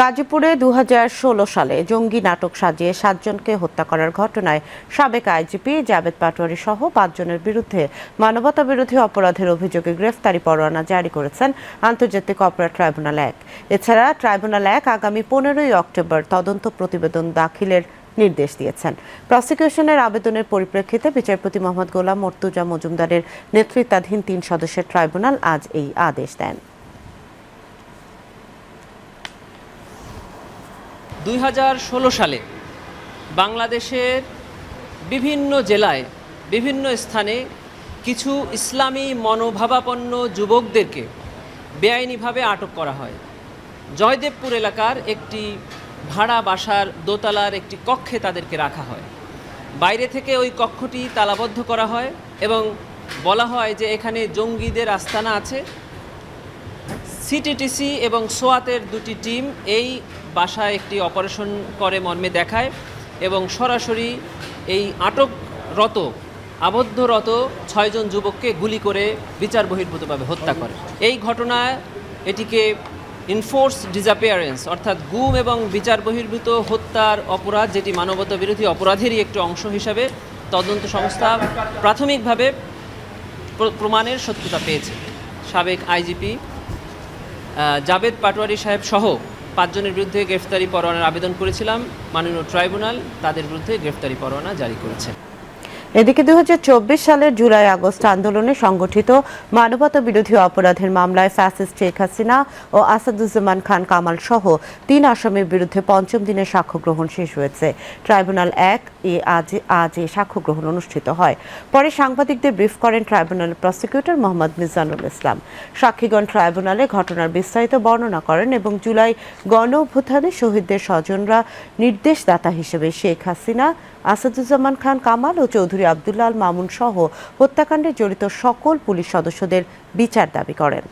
গাজীপুরে দু হাজার ষোলো সালে জঙ্গি নাটক সাজিয়ে সাতজনকে হত্যা করার ঘটনায় সাবেক আইজিপি জাবেদ পাটোয়ারি সহ পাঁচজনের বিরুদ্ধে মানবতা বিরোধী অপরাধের অভিযোগে গ্রেফতারি পরোয়ানা জারি করেছেন আন্তর্জাতিক অপরাধ ট্রাইব্যুনাল এক। এছাড়া ট্রাইব্যুনাল এক আগামী পনেরোই অক্টোবর তদন্ত প্রতিবেদন দাখিলের নির্দেশ দিয়েছেন। প্রসিকিউশনের আবেদনের পরিপ্রেক্ষিতে বিচারপতি মোহাম্মদ গোলাম মর্তুজা মজুমদারের নেতৃত্বাধীন তিন সদস্যের ট্রাইব্যুনাল আজ এই আদেশ দেন। দুই হাজার ষোলো সালে বাংলাদেশের বিভিন্ন জেলায়, বিভিন্ন স্থানে কিছু ইসলামী মনোভাবাপন্ন যুবকদেরকে বেআইনিভাবে আটক করা হয়। জয়দেবপুর এলাকার একটি ভাড়া বাসার দোতলার একটি কক্ষে তাদেরকে রাখা হয়। বাইরে থেকে ওই কক্ষটি তালাবদ্ধ করা হয় এবং বলা হয় যে এখানে জঙ্গিদের আস্তানা আছে। সিটিটিসি এবং সোয়াতের দুটি টিম এই বাসায় একটি অপারেশন করে মর্মে দেখায় এবং সরাসরি এই আটকরত, আবদ্ধরত ছয়জন যুবককে গুলি করে বিচার বহির্ভূতভাবে হত্যা করে। এই ঘটনায় এটিকে ইনফোর্স ডিসঅ্যাপিয়ারেন্স অর্থাৎ গুম এবং বিচার বহির্ভূত হত্যার অপরাধ, যেটি মানবতা বিরোধী অপরাধেরই একটি অংশ হিসাবে তদন্ত সংস্থা প্রাথমিকভাবে প্রমাণের সত্যতা পেয়েছে। সাবেক আইজিপি জাবেদ পাটোয়ারি সাহেব সহ পাঁচজনের বিরুদ্ধে গ্রেফতারি পরোয়ানার আবেদন করেছিলাম। মাননীয় ট্রাইব্যুনাল তাদের বিরুদ্ধে গ্রেফতারি পরোয়ানা জারি করেছে। এদিকে দু হাজার চব্বিশ সালের জুলাই আগস্ট আন্দোলনে সংগঠিত মানবতা বিরোধী অপরাধের মামলায় ফ্যাসিস্ট শেখ হাসিনা ও আসাদুজ্জামান খান কামাল সহ তিন আসামির বিরুদ্ধে পঞ্চম দিনের সাক্ষ্য গ্রহণ শেষ হয়েছে। ট্রাইব্যুনাল এক এ আজ আজ এ সাক্ষ্য গ্রহণ অনুষ্ঠিত হয়। পরে সাংবাদিকদের ব্রিফ করেন ট্রাইব্যুনালের প্রসিকিউটর মোহাম্মদ মিজানুল ইসলাম। সাক্ষীগণ ট্রাইব্যুনালে ঘটনার বিস্তারিত বর্ণনা করেন এবং জুলাই গণ অভ্যুত্থানে শহীদদের স্বজনরা নির্দেশদাতা হিসেবে শেখ হাসিনা, আসাদুজ্জামান খান কামাল ও চৌধুরী আবদুল্লাল মামুন সহ হত্যাকাণ্ডে জড়িত সকল পুলিশ সদস্যদের বিচার দাবি করেন।